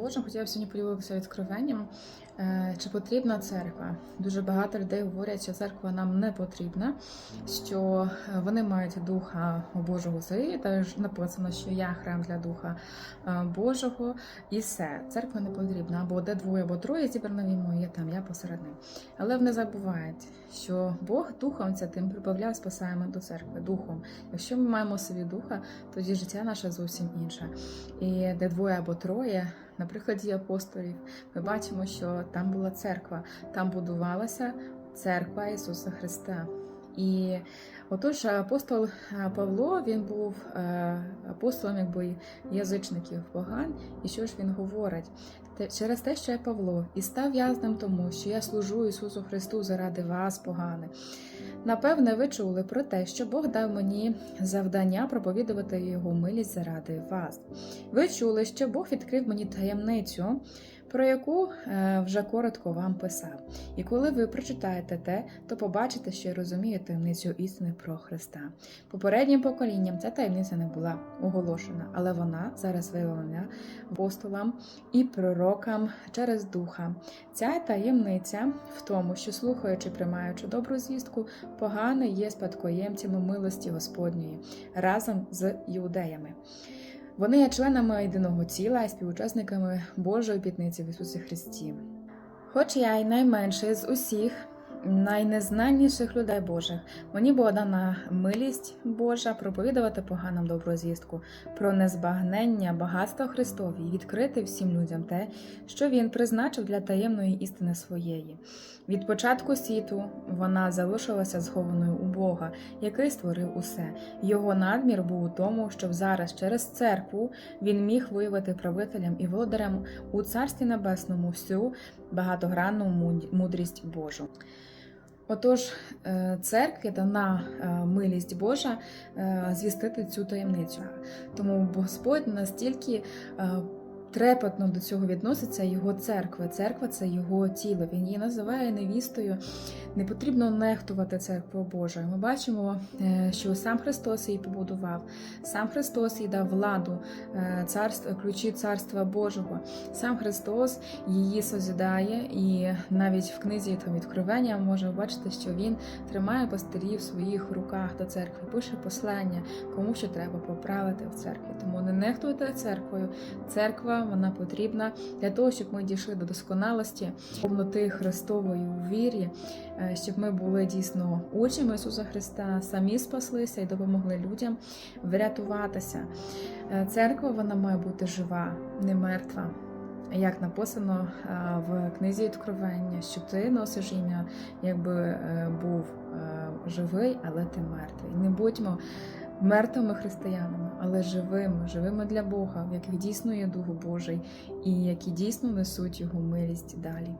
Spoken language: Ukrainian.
Боже, хотіла б сьогодні поділитися відкровенням. Е, Чи потрібна церква? Дуже багато людей говорять, що церква нам не потрібна, що е, вони мають духа Божого та ж написано, що я храм для духа е, Божого, і все. Церква не потрібна. Або де двоє, або троє зібрано в ім'я, я там, я посеред них. Але вони забувають, що Бог духом святим прибавляв, спасаємо до церкви духом. Якщо ми маємо собі духа, тоді життя наше зовсім інше. І де двоє або троє, на прикладі апостолів, ми бачимо, що там була церква, там будувалася церква Ісуса Христа. І отож, апостол е, Павло він був е, апостолом якби язичників поган. І що ж він говорить? Через те, що я Павло, і став в'язнем тому, що я служу Ісусу Христу заради вас, погане. Напевне, ви чули про те, що Бог дав мені завдання проповідувати Його милість заради вас. Ви чули, що Бог відкрив мені таємницю, про яку е, вже коротко вам писав. І коли ви прочитаєте те, то побачите, що я розумію таємницю істини про Христа. Попереднім поколінням ця таємниця не була оголошена, але вона зараз виявлена апостолам і пророкам через духа. Ця таємниця в тому, що слухаючи, приймаючи добру звістку, поганий є спадкоємцями милості Господньої разом з іудеями. Вони є членами єдиного тіла і співучасниками Божої пітниці в Ісусі Христі. Хоч я й найменший з усіх, найнезнанніших людей Божих, мені була дана милість Божа проповідувати поганам добру звістку про незбагнення багатства Христові і відкрити всім людям те, що Він призначив для таємної істини своєї. Від початку світу вона залишилася схованою у Бога, який створив усе. Його надмір був у тому, щоб зараз через церкву він міг виявити правителям і володарям у Царстві Небесному всю багатогранну мудрість Божу. Отож, е, церкві дана е, милість Божа е, звістити цю таємницю. Тому Господь настільки трепетно до цього відноситься його церква. Церква це його тіло. Він її називає невістою. Не потрібно нехтувати церкву Божою. Ми бачимо, е, що сам Христос її побудував, сам Христос їй дав владу, е, царство, ключі царства Божого. Сам Христос її созідає, і навіть в книзі там відкривення можна бачити, що він тримає пастирів в своїх руках до церкви, пише послання, кому що треба поправити в церкві. Тому не нехтуйте церквою. Церква вона потрібна для того, щоб ми дійшли до досконалості, повноти Христової у вірі, е, щоб ми були дійсно учнями Ісуса Христа, самі спаслися і допомогли людям врятуватися. Е, Церква вона має бути жива, не мертва. Як написано е, в книзі Відкровення, що ти носиш ім'я, якби був живий, але ти мертвий. Не будьмо мертвими християнами, але живими, живими для Бога, в яких дійсно є Дух Божий і які дійсно несуть його милість далі.